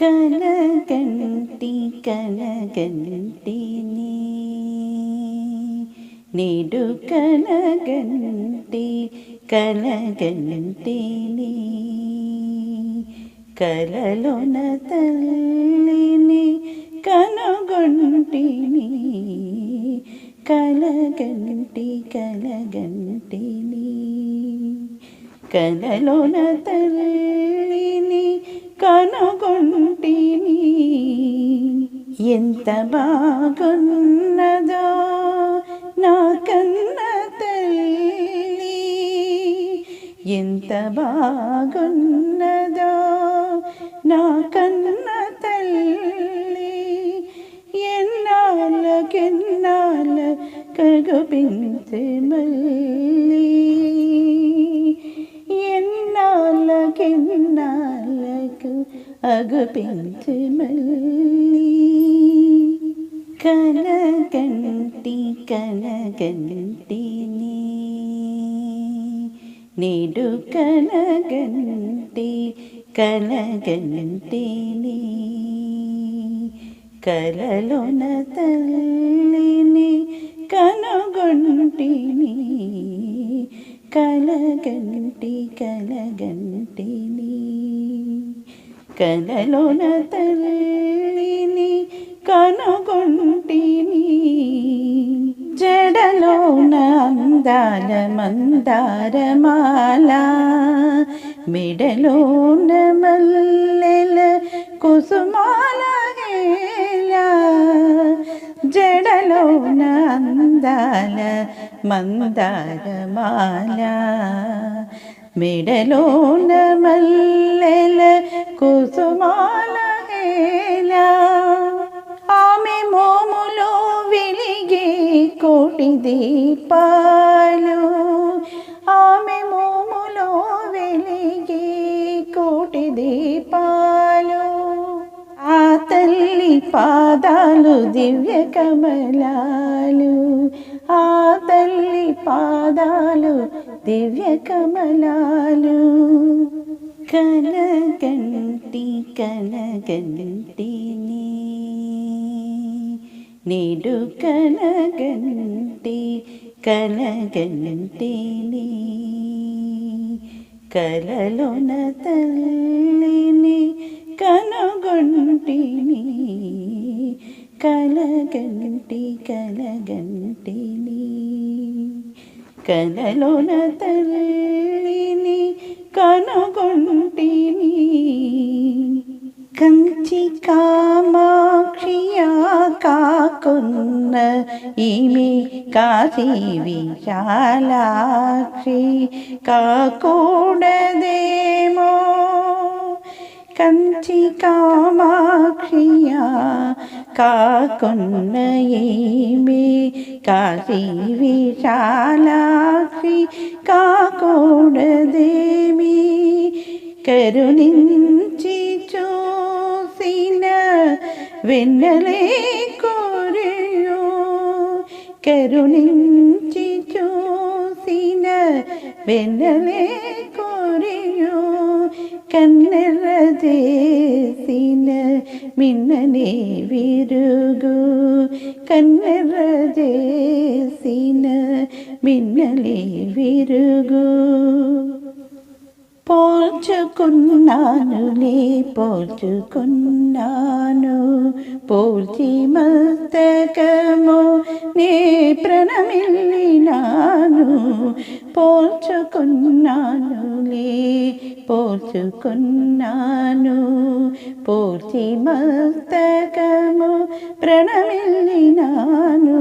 కలగంటి కలగంటిని నేడు కనగంటి కనగంటి కలలోన తల్లిని కనుగొంటిని. కలగంటి కలగంటిని కలలోన తల్లి కనుగొంటిని ఎంత బాగున్నదో నా కన్న తల్లి ఎంత బాగున్నదో నా కన్న తల్లి ఎన్నాళ్ళకెన్నాళ్ళ కగుపించే మళ్ళీ ఎన్నాళ్ళకెన్నాళ్ళకు അകപിഞ്ച് മല്ലി കനകണ്ടി കനകണ്ടി നീ നെടുകനകണ്ടി കനകണ്ടി നീ കലലൊന തല്ലിനി കനകൊണ്ടി നീ കലകണ്ടി കലകണ്ടി కలలోన తల్లిని కనుగొంటిని జడలోన అందాల మందారమాల మెడలోన మల్లెల కుసుమాల హేలా జడలోన అందాల మందారమాల మెడలోన మల్లెల కుసుమాల హేలా ఆమె మోములో వెలిగే కోటి దీపాలు పాదాలు దివ్య కమలాలు ఆ తల్లి పాదాలు దివ్య కమలాలు. కనగంటి కనగంటిని నేడు కనగంటి కనగంటిని కలలోన తల్లి కలగంటిని కలలోన తల్లిని కనుగొంటిని కంచి కామాక్షియా కాకున్న ఈమె కాశీ విశాలాక్షి కాకూడదేమో కంచి కామాక్షియా കാക്കൊന്നയേമേ കാശി വിശാലാക്ഷി കാക്കോടദേമി കരുണിഞ്ചി ചോസിന വെണ്ണലെ കോരയോ കരുണിഞ്ചി ചോസിന വെണ്ണലെ കോരയോ കണ്ണറേ మిన్ననే విరుగు కన్నెర్ర చేసిన మిన్నలే విరుగు. పోల్చుకున్నానులే పోల్చుకున్నాను పోల్చి మస్తకము నే ప్రణమిల్లినాను. పోల్చుకున్నానులే పోర్చుకున్నాను పూర్తి మల్తకము ప్రణమిల్లినాను.